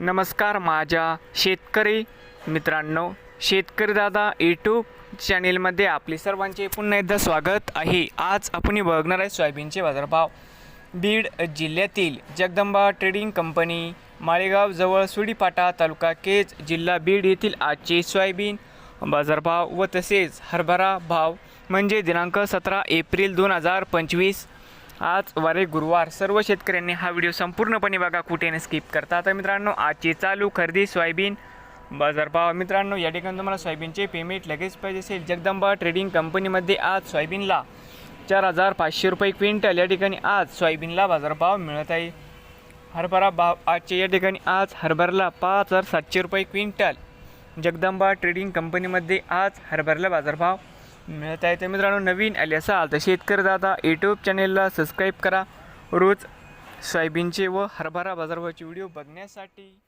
नमस्कार माझ्या शेतकरी मित्रांनो शेतकरी दादा यूट्यूब चॅनेलमध्ये आपले सर्वांचे पुन्हा एकदा स्वागत आहे. आज आपण बघणार आहे सोयाबीनचे बाजारभाव. बीड जिल्ह्यातील जगदंबा ट्रेडिंग कंपनी माळेगाव जवळ सुडीपाटा तालुका केज जिल्हा बीड येथील आजचे सोयाबीन बाजारभाव व तसेच हरभरा भाव म्हणजे दिनांक सतरा एप्रिल दोन हजार पंचवीस आज वारे गुरुवार सर्व शेतकऱ्यांनी हा व्हिडिओ संपूर्णपणे बघा कुठे स्किप करता. तर मित्रांनो आजची चालू खरेदी सोयाबीन बाजारभाव मित्रांनो या ठिकाणी तुम्हाला सोयाबीनचे पेमेंट लगेच पाहिजे असेल. जगदंबा ट्रेडिंग कंपनीमध्ये आज सोयाबीनला चार हजार पाचशे रुपये क्विंटल या ठिकाणी आज सोयाबीनला बाजारभाव मिळत आहे. हरभरा भाव आजचे या ठिकाणी आज हरभऱ्याला पाच हजार सातशे रुपये क्विंटल जगदंबा ट्रेडिंग कंपनीमध्ये आज हरभऱ्याला बाजारभाव मिळत आहे. तर मित्रांनो नवीन आले असाल तर शेतकरी दादा यूट्यूब चॅनेलला सबस्क्राईब करा. रोज सोयाबीनचे व हरभरा बाजारभावाचे व्हिडिओ बघण्यासाठी.